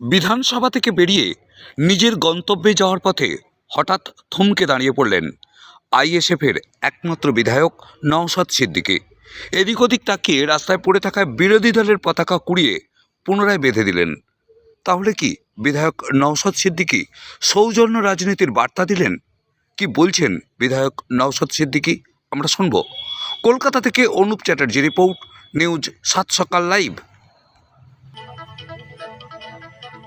বিধানসভা থেকে বেরিয়ে নিজের গন্তব্যে যাওয়ার পথে হঠাৎ থমকে দাঁড়িয়ে পড়লেন আইএসএফের একমাত্র বিধায়ক নওশাদ সিদ্দিকী। এদিক ওদিক তাকিয়ে রাস্তায় পড়ে থাকা বিরোধী দলের পতাকা কুড়িয়ে পুনরায় বেঁধে দিলেন। তাহলে কি বিধায়ক নওশাদ সিদ্দিকী সৌজন্য রাজনীতির বার্তা দিলেন? কি বলছেন বিধায়ক নওশাদ সিদ্দিকী? আমরা শুনব। কলকাতা থেকে অনুপ চ্যাটার্জি রিপোর্ট, নিউজ সাত সকাল লাইভ। Thank you.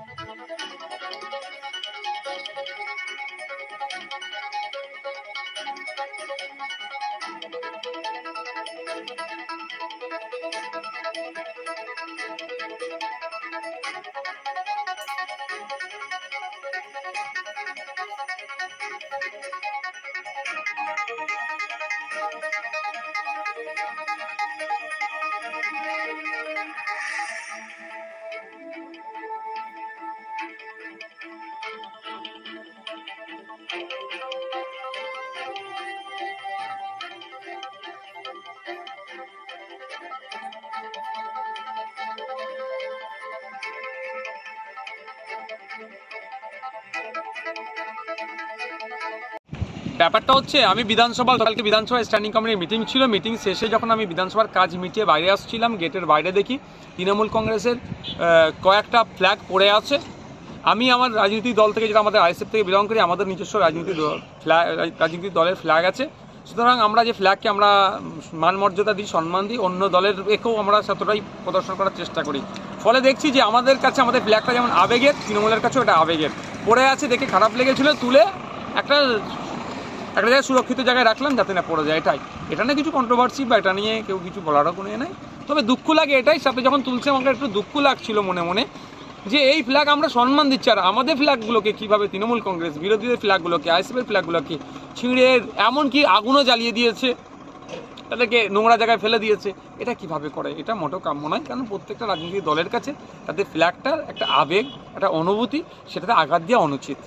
ব্যাপারটা হচ্ছে, আমি বিধানসভা কালকে বিধানসভা স্ট্যান্ডিং কমিটির মিটিং ছিল। মিটিং শেষে যখন আমি বিধানসভার কাজ মিটিয়ে বাইরে আসছিলাম গেটের বাইরে দেখি তৃণমূল কংগ্রেসের কয়েকটা ফ্ল্যাগ পড়ে আছে। আমি আমার রাজনৈতিক দল থেকে যেটা আমাদের আইএসএফ থেকে বিলং করি, আমাদের নিজস্ব রাজনৈতিক ফ্ল্যাগ রাজনৈতিক দলের ফ্ল্যাগ আছে। সুতরাং আমরা যে ফ্ল্যাগকে আমরা মান মর্যাদা দিই, সম্মান দিই, অন্য দলের একেও আমরা ততটাই প্রদর্শন করার চেষ্টা করি। ফলে দেখছি যে আমাদের কাছে আমাদের ফ্ল্যাগটা যেমন আবেগের, তৃণমূলের কাছেও এটা আবেগের। পড়ে আছে, দেখে খারাপ লেগেছিল, তুলে একটা একটা জায়গায় সুরক্ষিত জায়গায় রাখলাম যাতে না পড়ে যায়, এটাই। এটা নিয়ে কিছু কন্ট্রোভার্সি বা এটা নিয়ে কেউ কিছু বলারও কোনো ইয়ে নেই। তবে দুঃখ লাগে এটাই সাথে যখন তুলছে, আমাকে একটু দুঃখ লাগছিল মনে মনে যে এই ফ্ল্যাগ আমরা সম্মান দিচ্ছি, আর আমাদের ফ্ল্যাগগুলোকে কীভাবে তৃণমূল কংগ্রেস, বিরোধীদের ফ্ল্যাগগুলোকে আইসিএফের ফ্ল্যাগগুলোকে ছিঁড়ে, এমনকি আগুনও জ্বালিয়ে দিয়েছে। তাদেরকে নোংরা জায়গায় ফেলে দিয়েছে। এটা কীভাবে করে? এটা মোটেও কাম্য নয়। কারণ প্রত্যেকটা রাজনৈতিক দলের কাছে তাদের ফ্ল্যাগটার একটা আবেগ, একটা অনুভূতি, সেটাতে আঘাত দেওয়া অনুচিত।